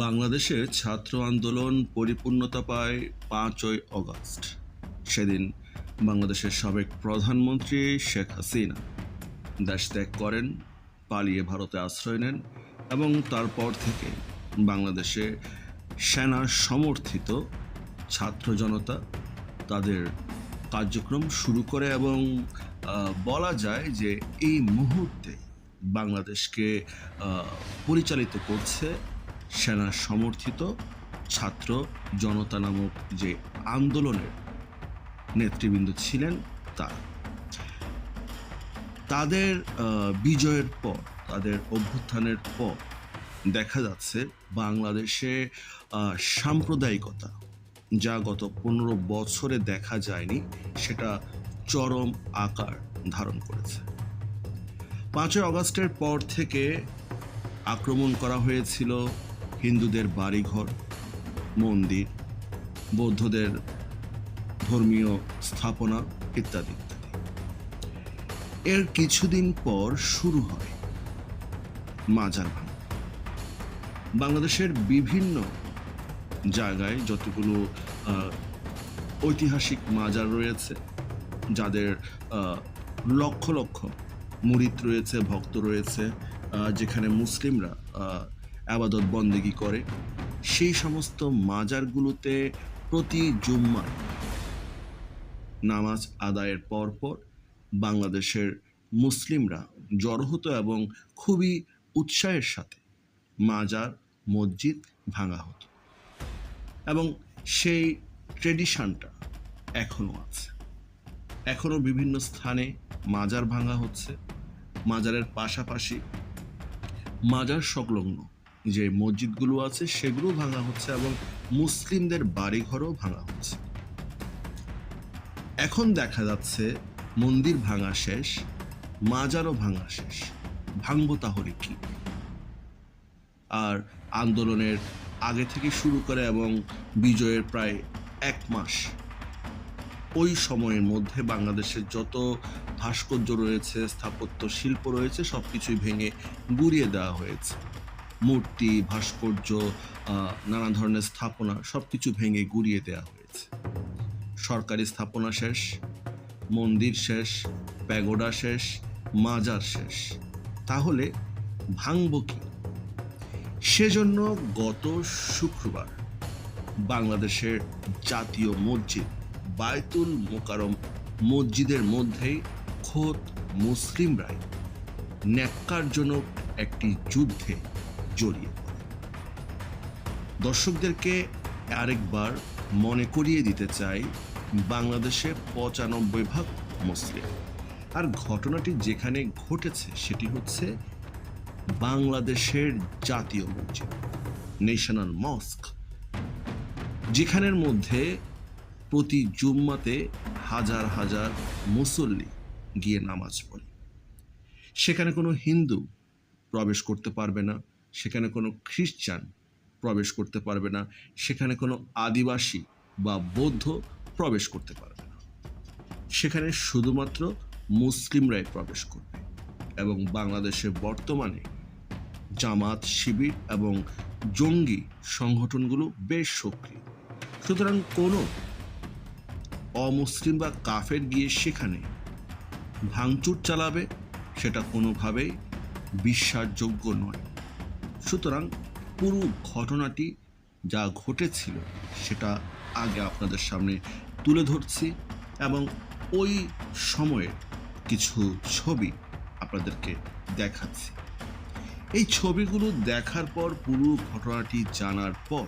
বাংলাদেশে ছাত্র আন্দোলন পরিপূর্ণতা পায় পাঁচই অগস্ট। সেদিন বাংলাদেশের সাবেক প্রধানমন্ত্রী শেখ হাসিনা দেশ ত্যাগ করেন, পালিয়ে ভারতে আশ্রয় নেন এবং তারপর থেকে বাংলাদেশে সেনা সমর্থিত ছাত্র জনতা তাদের কার্যক্রম শুরু করে এবং বলা যায় যে এই মুহূর্তে বাংলাদেশকে পরিচালিত করছে সেনা সমর্থিত ছাত্র জনতা নামক যে আন্দোলনের নেতৃবৃন্দ ছিলেন তারা। তাদের বিজয়ের পর, তাদের অভ্যুত্থানের পর দেখা যাচ্ছে বাংলাদেশে সাম্প্রদায়িকতা যা গত পনেরো বছরে দেখা যায়নি, সেটা চরম আকার ধারণ করেছে। পাঁচই অগস্টের পর থেকে আক্রমণ করা হয়েছিল হিন্দুদের বাড়িঘর, মন্দির, বৌদ্ধদের ধর্মীয় স্থাপনা ইত্যাদি। ইত্যাদি এর কিছুদিন পর শুরু হয় মাজার ভাঙা বাংলাদেশের বিভিন্ন জায়গায় যতগুলো ঐতিহাসিক মাজার রয়েছে, যাদের লক্ষ লক্ষ মুরিদ রয়েছে, ভক্ত রয়েছে যেখানে মুসলিমরা আবাদত বন্দেগি করে। সেই সমস্ত মাজারগুলোতে প্রতি জুম্মায় নামাজ আদায়ের পর পর বাংলাদেশের মুসলিমরা জড়ো হতো এবং খুবই উৎসাহের সাথে মাজার, মসজিদ ভাঙা হতো এবং সেই ট্রেডিশনটা এখনও আছে। এখনও বিভিন্ন স্থানে মাজার ভাঙা হচ্ছে। মাজারের পাশাপাশি মাজার সংলগ্ন যে মসজিদগুলো আছে সেগুলো ভাঙা হচ্ছে এবং মুসলিমদের বাড়িঘরও ভাঙা হচ্ছে। এখন দেখা যাচ্ছে মন্দির ভাঙা শেষ, মাজারও ভাঙা শেষ। ভাঙবো তাহলে কি? আর আন্দোলনের আগে থেকে শুরু করে এবং বিজয়ের প্রায় এক মাস ওই সময়ের মধ্যে বাংলাদেশের যত ভাস্কর্য রয়েছে, স্থাপত্য, শিল্প রয়েছে সব কিছুই ভেঙে গুড়িয়ে দেওয়া হয়েছে। মূর্তি, ভাস্কর্য নানা ধরনের স্থাপনা সব কিছু ভেঙে গুড়িয়ে দেওয়া হয়েছে। সরকারি স্থাপনা শেষ, মন্দির শেষ, প্যাগোডা শেষ, মাজার শেষ। তাহলে ভাঙব কি? সেজন্য গত শুক্রবার বাংলাদেশের জাতীয় মসজিদ বায়তুল মোকারম মসজিদের মধ্যেই খোদ মুসলিমরাই ন্যাক্কারজনক একটি যুদ্ধে জড়িয়ে পড়ে। দর্শকদেরকে আরেকবার মনে করিয়ে দিতে চাই বাংলাদেশে পঁচানব্বই ভাগ মুসলিম। আর ঘটনাটি যেখানে ঘটেছে সেটি হচ্ছে বাংলাদেশের জাতীয় মসজিদ ন্যাশনাল মস্ক, যেখানের মধ্যে প্রতি জুম্মাতে হাজার হাজার মুসল্লি গিয়ে নামাজ পড়ে। সেখানে কোনো হিন্দু প্রবেশ করতে পারবে না। সেখানে কোনো খ্রিস্টান প্রবেশ করতে পারবে না, সেখানে কোনো আদিবাসী বা বৌদ্ধ প্রবেশ করতে পারবে না। সেখানে শুধুমাত্র মুসলিমরাই প্রবেশ করবে এবং বাংলাদেশে বর্তমানে জামাত, শিবির এবং জঙ্গি সংগঠনগুলো বেশ সক্রিয়। সুতরাং কোনো অমুসলিম বা কাফের গিয়ে সেখানে ভাঙচুর চালাবে, সেটা কোনোভাবেই বিশ্বাসযোগ্য নয়। সুতরাং পুরো ঘটনাটি যা ঘটেছিল সেটা আগে আপনাদের সামনে তুলে ধরছি এবং ওই সময়ের কিছু ছবি আপনাদেরকে দেখাচ্ছি। এই ছবিগুলো দেখার পর পুরো ঘটনাটি জানার পর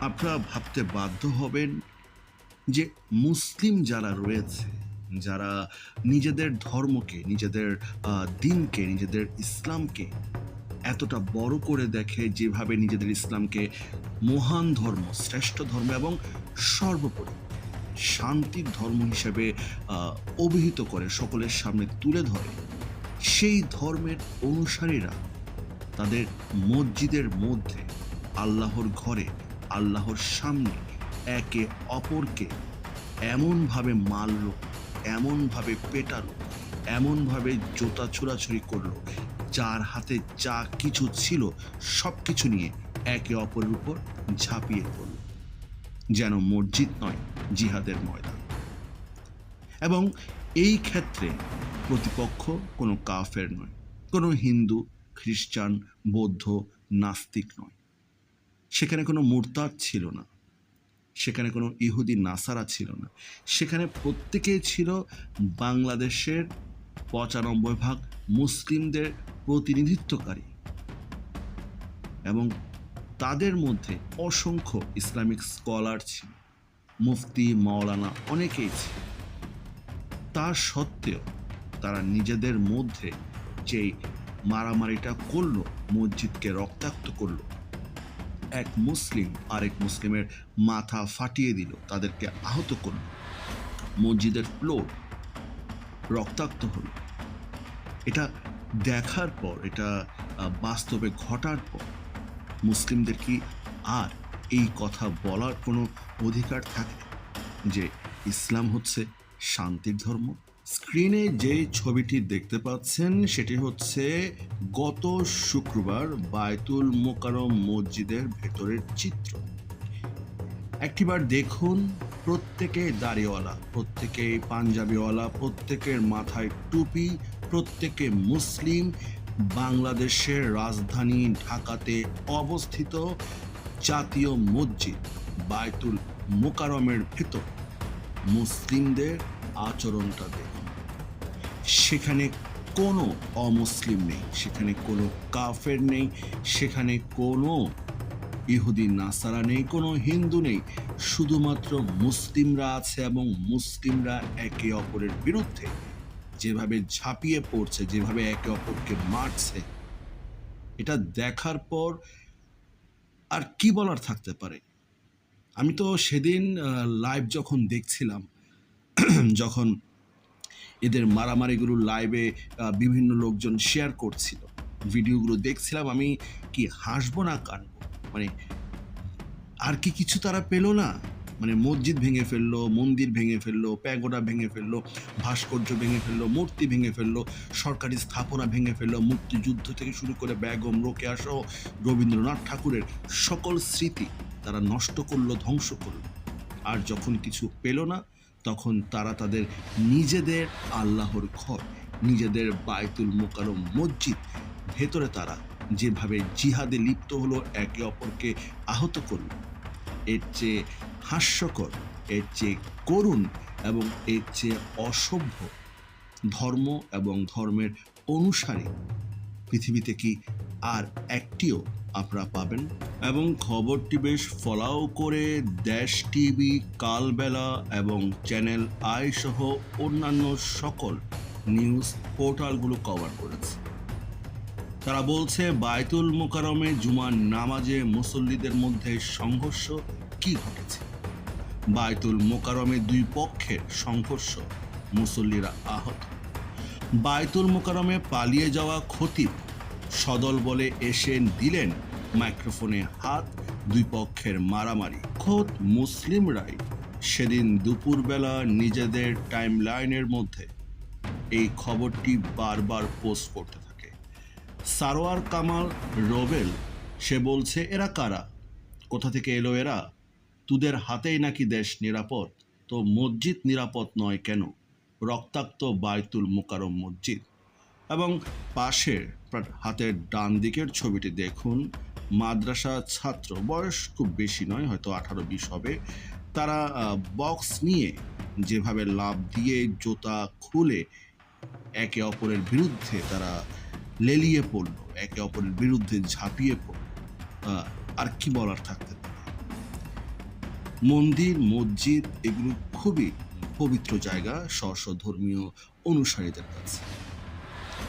আপনারা ভাবতে বাধ্য হবেন যে মুসলিম যারা রয়েছে, যারা নিজেদের ধর্মকে, নিজেদের দিনকে, নিজেদের ইসলামকে এতটা বড় করে দেখে যেভাবে নিজেদের ইসলামকে মহান ধর্ম, শ্রেষ্ঠ ধর্ম এবং সর্বোপরি শান্তির ধর্ম হিসেবে অভিহিত করে সকলের সামনে তুলে ধরে, সেই ধর্মের অনুসারীরা তাদের মসজিদের মধ্যে, আল্লাহর ঘরে, আল্লাহর সামনে একে অপরকে এমনভাবে মারল, এমনভাবে পেটালো, এমনভাবে জোতা ছোড়াছুরি করল যার হাতে যা কিছু ছিল সব কিছু নিয়ে একে অপরের উপর ঝাঁপিয়ে পড়ল, যেন মসজিদ নয়, জিহাদের ময়দান। এবং এই ক্ষেত্রে প্রতিপক্ষ কোনো কাফের নয়, কোনো হিন্দু, খ্রিস্টান, বৌদ্ধ, নাস্তিক নয়। সেখানে কোনো মুরতাদ ছিল না, সেখানে কোনো ইহুদি, নাসারা ছিল না, সেখানে প্রত্যেকেই ছিল বাংলাদেশের পঁচানব্বই ভাগ মুসলিমদের প্রতিনিধিত্বকারী এবং তাদের মধ্যে অসংখ্য ইসলামিক স্কলার ছিল মুফতি, মাওলানা অনেকেই ছিল তা সত্ত্বেও তারা নিজেদের মধ্যে যেই মারামারিটা করল, মসজিদকে রক্তাক্ত করল, এক মুসলিম আরেক মুসলিমের মাথা ফাটিয়ে দিল, তাদেরকে আহত করল। মসজিদের ফ্লোর রক্তাক্ত হলো। এটা দেখার পর, এটা বাস্তবে ঘটার পর মুসলিমদের কি আর এই কথা বলার কোনো অধিকার থাকে? যে ইসলাম হচ্ছে শান্তির ধর্ম। স্ক্রিনে যে ছবিটি দেখতে পাচ্ছেন, সেটি হচ্ছে গত শুক্রবার বায়তুল মোকারম মসজিদের ভেতরের চিত্র। একটিবার দেখুন। প্রত্যেকে দাড়িওয়ালা প্রত্যেকে পাঞ্জাবিওয়ালা, প্রত্যেকের মাথায় টুপি, প্রত্যেকে মুসলিম। বাংলাদেশের রাজধানী ঢাকাতে অবস্থিত জাতীয় মসজিদ বায়তুল মোকারমের ভেতর। মুসলিমদের আচরণটা দেখুন। সেখানে কোনো অমুসলিম নেই, সেখানে কোনো কাফের নেই, সেখানে কোনো ইহুদি নাসারা নেই, কোনো হিন্দু নেই। শুধুমাত্র মুসলিমরা আছে এবং মুসলিমরা একে অপরের বিরুদ্ধে যেভাবে ঝাঁপিয়ে পড়ছে, যেভাবে একে অপরকে মারছে, এটা দেখার পর আর কি বলার থাকতে পারে? আমি তো সেদিন লাইভ যখন দেখছিলাম, যখন এদের মারামারিগুলো লাইভে বিভিন্ন লোকজন শেয়ার করছিল, ভিডিওগুলো দেখছিলাম, আমি কি হাসবো না কানবো? মানে আর কি কিছু তারা পেল না? মানে মসজিদ ভেঙে ফেলল, মন্দির ভেঙে ফেলল, প্যাগোডা ভেঙে ফেলল, ভাস্কর্য ভেঙে ফেলল, মূর্তি ভেঙে ফেলল, সরকারি স্থাপনা ভেঙে ফেলল, মুক্তিযুদ্ধ থেকে শুরু করে বেগম, রোকেয়া সহ রবীন্দ্রনাথ ঠাকুরের সকল স্মৃতি তারা নষ্ট করল, ধ্বংস করল। আর যখন কিছু পেল না, তখন তারা তাদের নিজেদের আল্লাহর ঘর, নিজেদের বায়তুল মোকারম মসজিদ ভেতরে তারা যেভাবে জিহাদে লিপ্ত হলো একে অপরকে আহত করল। এর চেয়ে হাস্যকর, এর চেয়ে করুণ এবং এর চেয়ে অসভ্য ধর্ম এবং ধর্মের অনুসারী পৃথিবীতে কি আর একটিও আপনারা পাবেন? এবং খবরটি বেশ ফলাও করে দেশ টিভি কালবেলা এবং চ্যানেল আই সহ অন্যান্য সকল নিউজ পোর্টালগুলো কভার করেছে। তারা বলছে, বায়তুল মোকারমে জুমার নামাজে মুসল্লিদের মধ্যে সংঘর্ষ কি ঘটেছে? বায়তুল মোকারমে দুই পক্ষের সংঘর্ষ, মুসল্লিরা আহত। বায়তুল মোকারমে পালিয়ে যাওয়া খতিব সদল বলে এসে দিলেন মাইক্রোফোনে হাত, দুই পক্ষের মারামারি। খোদ মুসলিমরাই সেদিন দুপুরবেলা নিজেদের টাইম লাইনের মধ্যে এই খবরটি বারবার পোস্ট করতে সারোয়ার কামাল রোবেল, সে বলছে, এরা কারা? কোথা থেকে এলো এরা? তুদের হাতেই নাকি দেশ নিরাপদ? তো মসজিদ নিরাপদ নয় কেন? রক্তাক্ত বায়তুল মোকারম মসজিদ। এবং পাশের হাতের ডান দিকের ছবিটি দেখুন, মাদ্রাসা ছাত্র, বয়স খুব বেশি নয়, হয়তো আঠারো বিশ হবে, তারা বক্স নিয়ে যেভাবে লাভ দিয়ে জুতা খুলে একে অপরের বিরুদ্ধে তারা লেলিয়ে পড়ল, একে অপরের বিরুদ্ধে ঝাঁপিয়ে পড়ল। আর কি বলার থাকতে পারে? মন্দির, মসজিদ এগুলো খুবই পবিত্র জায়গা স্ব ধর্মীয় অনুসারীদের কাছে।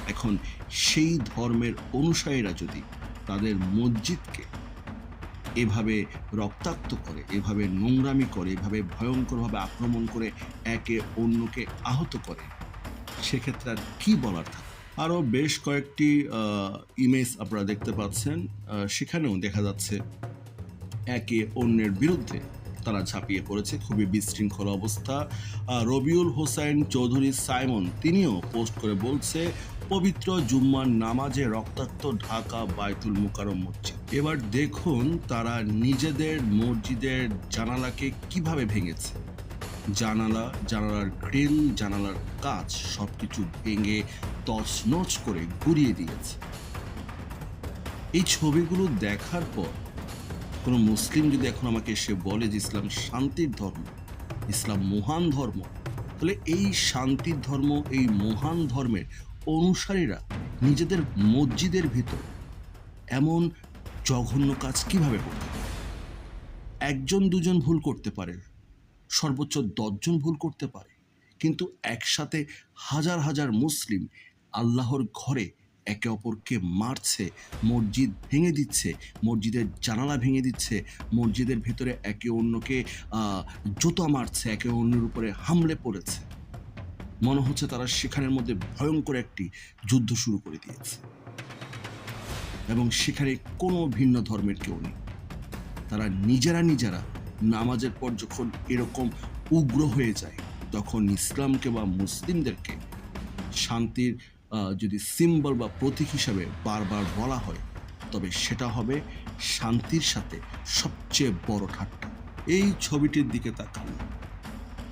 এখন সেই ধর্মের অনুসারীরা যদি তাদের মসজিদকে এভাবে রক্তাক্ত করে, এভাবে নোংরামি করে, এভাবে ভয়ঙ্করভাবে আক্রমণ করে একে অন্যকে আহত করে, সেক্ষেত্রে আর কি বলার থাকে আরও বেশ কয়েকটি ইমেজ আপনারা দেখতে পাচ্ছেন সেখানেও দেখা যাচ্ছে একে অন্যের বিরুদ্ধে তারা ঝাঁপিয়ে পড়েছে। খুবই বিশৃঙ্খল অবস্থা। রবিউল হোসেন চৌধুরী সাইমন, তিনিও পোস্ট করে বলছে, পবিত্র জুম্মার নামাজে রক্তাক্ত ঢাকা বায়তুল মুকারম মসজিদ। এবার দেখুন তারা নিজেদের মসজিদের জানালাকে কীভাবে ভেঙেছে। জানালা, জানালার গ্রিল, জানালার কাজ সবকিছু ভেঙে তছনছ করে গুড়িয়ে দিয়েছে। এই ছবিগুলো দেখার পর কোনো মুসলিম যদি এখন আমাকে এসে বলে যে ইসলাম শান্তির ধর্ম, ইসলাম মহান ধর্ম, তাহলে এই শান্তির ধর্ম, এই মহান ধর্মের অনুসারীরা নিজেদের মসজিদের ভিতর এমন জঘন্য কাজ কীভাবে করতে একজন দুজন ভুল করতে পারে। সর্বোচ্চ দশজন ভুল করতে পারে। কিন্তু একসাথে হাজার হাজার মুসলিম আল্লাহর ঘরে একে অপরকে মারছে, মসজিদ ভেঙে দিচ্ছে, মসজিদের জানালা ভেঙে দিচ্ছে, মসজিদের ভেতরে একে অন্যকে জুতো মারছে, একে অন্যের উপরে হামলে পড়েছে। মনে হচ্ছে তারা সেখানের মধ্যে ভয়ঙ্কর একটি যুদ্ধ শুরু করে দিয়েছে। এবং সেখানে কোনো ভিন্ন ধর্মের কেউ নেই। তারা নিজেরা নিজেরা নামাজের পর যখন এরকম উগ্র হয়ে যায়, তখন ইসলামকে বা মুসলিমদেরকে শান্তির যদি সিম্বল বা প্রতীক হিসাবে বারবার বলা হয়, তবে সেটা হবে শান্তির সাথে সবচেয়ে বড় ঠাট্টা। এই ছবিটির দিকে তাকান।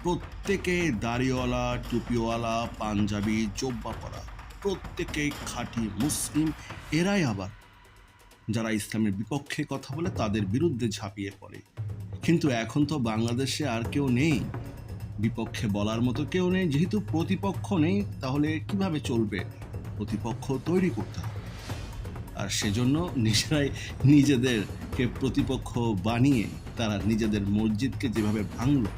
প্রত্যেকে দাড়িওয়ালা, টুপিওয়ালা, পাঞ্জাবি, জব্বা পরা প্রত্যেকেই খাঁটি মুসলিম, এরাই আবার যারা ইসলামের বিপক্ষে কথা বলে তাদের বিরুদ্ধে ঝাঁপিয়ে পড়ে। কিন্তু এখন তো বাংলাদেশে আর কেউ নেই। বিপক্ষে বলার মতো কেউ নেই। যেহেতু প্রতিপক্ষ নেই, তাহলে কীভাবে চলবে? প্রতিপক্ষ তৈরি করতে হবে। আর সেজন্য নিজেরাই নিজেদেরকে প্রতিপক্ষ বানিয়ে তারা নিজেদের মসজিদকে যেভাবে ভাঙলো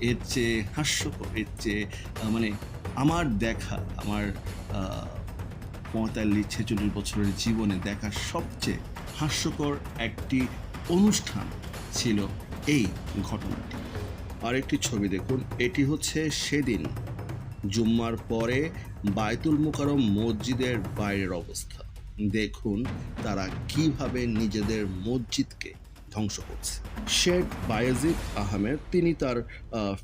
এর চেয়ে হাস্যকর, এর চেয়ে মানে আমার দেখা, আমার পঁয়তাল্লিশ, ছেচল্লিশ বছরের জীবনে দেখা সবচেয়ে হাস্যকর একটি অনুষ্ঠান ছিল এই ঘটনাটি। আরেকটি ছবি দেখুন, এটি হচ্ছে সেদিন, জুম্মার পরে বায়তুল মুকারম মসজিদের বাইরের অবস্থা। দেখুন তারা কীভাবে নিজেদের মসজিদকে ধ্বংস করছে। শেখ বায়েজিদ আহমেদ, তিনি তার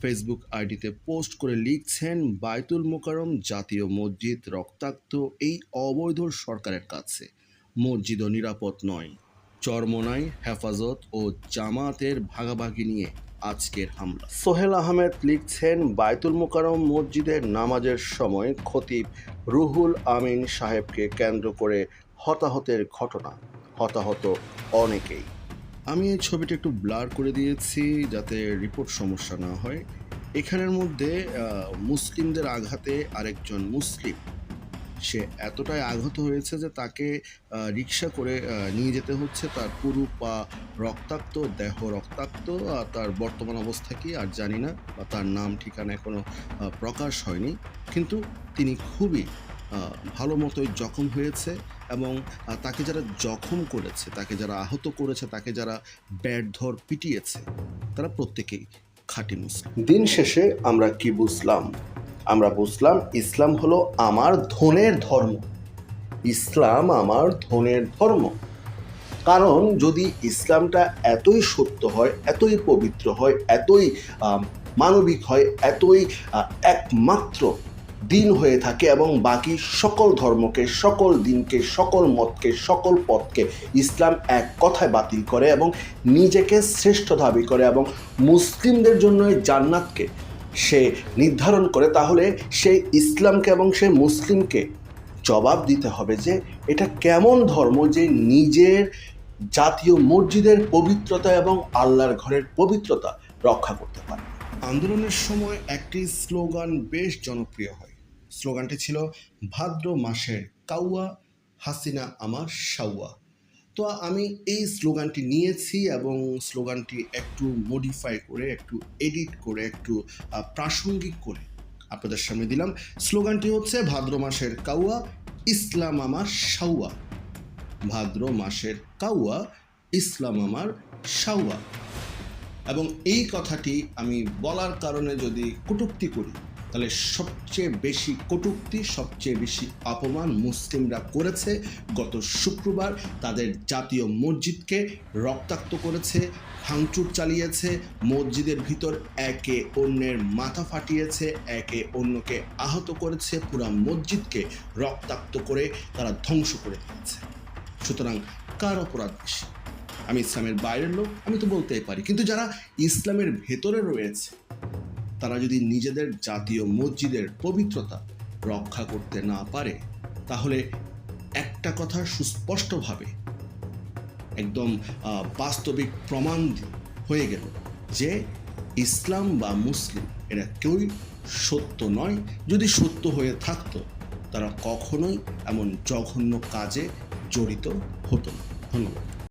ফেসবুক আইডিতে পোস্ট করে লিখছেন বায়তুল মোকারম জাতীয় মসজিদ রক্তাক্ত, এই অবৈধ সরকারের কাছে মসজিদও নিরাপদ নয়। চরমোনাই হেফাজত ও জামাতের ভাগাভাগি নিয়ে আজকের হামলা। সোহেল আহমেদ লিখছেন বায়তুল মোকারম মসজিদের নামাজের সময় খতিব রুহুল আমিন সাহেবকে কেন্দ্র করে হতাহতের ঘটনা। হতাহত অনেকেই। আমি এই ছবিটা একটু ব্লার করে দিয়েছি যাতে রিপোর্ট সমস্যা না হয়। এখানের মধ্যে মুসলিমদের আঘাতে আরেকজন মুসলিম সে এতটাই আঘাত হয়েছে যে তাকে রিক্সা করে নিয়ে যেতে হচ্ছে তার পুরো পা রক্তাক্ত দেহ রক্তাক্ত আর তার বর্তমান অবস্থা কি আর জানি না বা তার নাম ঠিকানা এখনও আহ, প্রকাশ হয়নি। কিন্তু তিনি খুবই ভালো মতোই জখম হয়েছে এবং তাকে যারা জখম করেছে তাকে যারা আহত করেছে তাকে যারা ব্যাট ধর পিটিয়েছে তারা প্রত্যেকেই খাঁটি মুসলিম। দিন শেষে আমরা কি বুঝলাম? আমরা বুঝলাম ইসলাম হলো আমার ধনের ধর্ম। ইসলাম আমার ধনের ধর্ম। কারণ যদি ইসলামটা এতই সত্য হয়, এতই পবিত্র হয়, এতই মানবিক হয়, এতই একমাত্র দিন হয়ে থাকে এবং বাকি সকল ধর্মকে, সকল দিনকে, সকল মতকে, সকল পথকে ইসলাম এক কথায় বাতিল করে এবং নিজেকে শ্রেষ্ঠ দাবি করে এবং মুসলিমদের জন্য জান্নাতকে সে নির্ধারণ করে তাহলে সেই ইসলামকে এবং সে মুসলিমকে জবাব দিতে হবে যে এটা কেমন ধর্ম যে নিজের জাতীয় মসজিদের পবিত্রতা এবং আল্লাহর ঘরের পবিত্রতা রক্ষা করতে পারে। আন্দোলনের সময় একটি স্লোগান বেশ জনপ্রিয় হয়। স্লোগানটি ছিল, ভাদ্র মাসের কাউয়া, হাসিনা আমার সাউয়া তো আমি এই স্লোগানটি নিয়েছি এবং স্লোগানটি একটু মডিফাই করে, একটু এডিট করে, একটু প্রাসঙ্গিক করে আপনাদের সামনে দিলাম। স্লোগানটি হচ্ছে ভাদ্র মাসের কাউয়া, ইসলাম আমার সাউয়া ভাদ্র মাসের কাউয়া, ইসলাম আমার সাউয়া এবং এই কথাটি আমি বলার কারণে যদি কটূক্তি করি তাহলে সবচেয়ে বেশি কটূক্তি, সবচেয়ে বেশি অপমান মুসলিমরা করেছে গত শুক্রবার। তাদের জাতীয় মসজিদকে রক্তাক্ত করেছে, ভাঙচুর চালিয়েছে, মসজিদের ভিতর একে অন্যের মাথা ফাটিয়েছে, একে অন্যকে আহত করেছে, পুরা মসজিদকে রক্তাক্ত করে তারা ধ্বংস করে দিয়েছে। সুতরাং কার অপরাধ বেশি? আমি ইসলামের বাইরের লোক, আমি তো বলতেই পারি। কিন্তু যারা ইসলামের ভেতরে রয়েছে তারা যদি নিজেদের জাতীয় মসজিদের পবিত্রতা রক্ষা করতে না পারে, তাহলে একটা কথা সুস্পষ্টভাবে একদম বাস্তবিক প্রমাণ হয়ে গেল যে ইসলাম বা মুসলিম এরা কেউই সত্য নয়। যদি সত্য হয়ে থাকতো, তারা কখনোই এমন জঘন্য কাজে জড়িত হতো না। ধন্যবাদ।